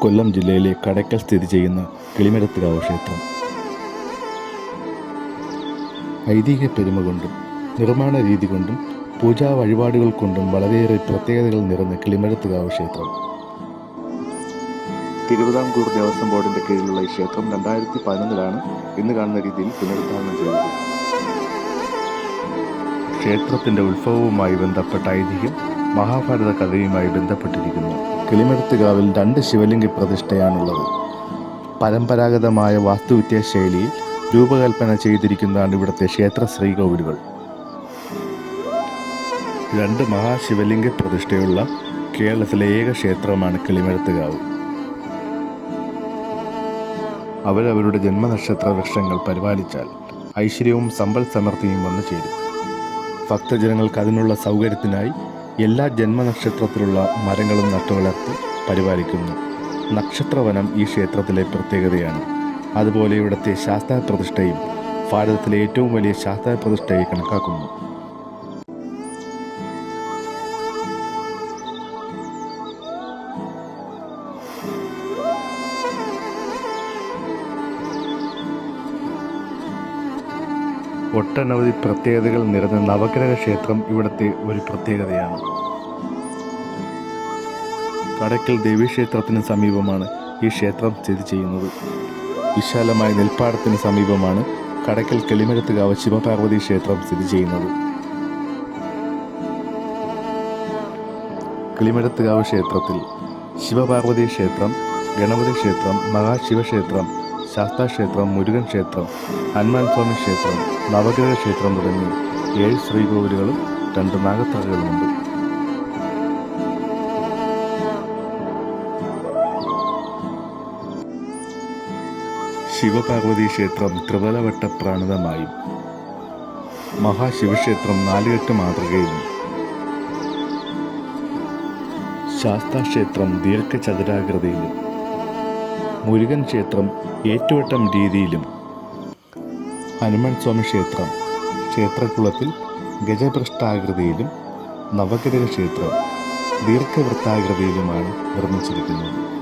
കൊല്ലം ജില്ലയിലെ കടക്കൽ സ്ഥിതി ചെയ്യുന്ന കിളിമരത്തുകാവ് ക്ഷേത്രം. ഐതിഹ്യ പെരുമ കൊണ്ടും നിർമ്മാണ രീതി കൊണ്ടും പൂജാ വഴിപാടുകൾ കൊണ്ടും വളരെയേറെ പ്രത്യേകതകൾ നിറഞ്ഞ കിളിമരത്തുകാവ് ക്ഷേത്രം. തിരുവിതാംകൂർ ദേവസ്വം ബോർഡിന്റെ കീഴിലുള്ള ഈ ക്ഷേത്രം രണ്ടായിരത്തി പതിനൊന്നിലാണ് ഇന്ന് കാണുന്ന രീതിയിൽ പുനരുദ്ധാരണം ചെയ്തത്. ക്ഷേത്രത്തിന്റെ ഉത്ഭവവുമായി ബന്ധപ്പെട്ട ഐതിഹ്യം മഹാഭാരത കഥയുമായി ബന്ധപ്പെട്ടിരിക്കുന്നു. കിളിമരത്തുകാവിൽ രണ്ട് ശിവലിംഗ പ്രതിഷ്ഠയാണുള്ളത്. പരമ്പരാഗതമായ വാസ്തുവിദ്യാ ശൈലിയിൽ രൂപകൽപ്പന ചെയ്തിരിക്കുന്നതാണ് ഇവിടുത്തെ ക്ഷേത്ര ശ്രീകോവിലുകൾ. രണ്ട് മഹാശിവലിംഗ പ്രതിഷ്ഠയുള്ള കേരളത്തിലെ ഏക ക്ഷേത്രമാണ് കിളിമെടുത്തുകാവ് അവരവരുടെ ജന്മനക്ഷത്ര വൃക്ഷങ്ങൾ പരിപാലിച്ചാൽ ഐശ്വര്യവും സമ്പൽ സമൃദ്ധിയും വന്നു ചേരും ഭക്തജനങ്ങൾക്ക് അതിനുള്ള സൗകര്യത്തിനായി എല്ലാ ജന്മനക്ഷത്രത്തിലുള്ള മരങ്ങളും നട്ടുവളർത്തി പരിപാലിക്കുന്നു. നക്ഷത്രവനം ഈ ക്ഷേത്രത്തിലെ പ്രത്യേകതയാണ്. അതുപോലെ ഇവിടുത്തെ ശാസ്ത്ര പ്രതിഷ്ഠയും ഭാരതത്തിലെ ഏറ്റവും വലിയ ശാസ്ത്ര പ്രതിഷ്ഠയെ കണക്കാക്കുന്നു. ഒട്ടനവധി പ്രത്യേകതകൾ നിറഞ്ഞ നവഗ്രഹ ക്ഷേത്രം ഇവിടുത്തെ ഒരു പ്രത്യേകതയാണ്. കടയ്ക്കൽ ദേവീക്ഷേത്രത്തിന് സമീപമാണ് ഈ ക്ഷേത്രം സ്ഥിതി ചെയ്യുന്നത്. വിശാലമായ നെൽപ്പാടത്തിന് സമീപമാണ് കടയ്ക്കൽ കെളിമരത്തുകാവ് ശിവപാർവതി ക്ഷേത്രം സ്ഥിതി ചെയ്യുന്നത്. കിളിമരത്തുകാവ് ക്ഷേത്രത്തിൽ ശിവപാർവതി ക്ഷേത്രം ഗണപതി ക്ഷേത്രം മഹാശിവക്ഷേത്രം ശാസ്താക്ഷേത്രം മുരുകൻ ക്ഷേത്രം ഹനുമാൻ സ്വാമി ക്ഷേത്രം നവഗ്രഹ ക്ഷേത്രം തുടങ്ങി ഏഴ് ശ്രീകോവിലുകളും രണ്ട് നാഗത്തറകളുമുണ്ട്. ശിവപാർവതി ക്ഷേത്രം ത്രിവലവട്ട പ്രാണിതമായും മഹാശിവക്ഷേത്രം നാലുകെട്ട് മാതൃകയിലും ശാസ്താക്ഷേത്രം ദീർഘചതുരാകൃതിയിലും മുരുകൻ ക്ഷേത്രം ഏറ്റുവട്ടം രീതിയിലും. ഹനുമാൻ സ്വാമി ക്ഷേത്രം ക്ഷേത്രക്കുളത്തിൽ ഗജപൃഷ്ഠാകൃതിയിലും നവഗ്രഹ ക്ഷേത്രം ദീർഘവൃത്താകൃതിയിലുമാണ് നിർമ്മിച്ചിരിക്കുന്നത്.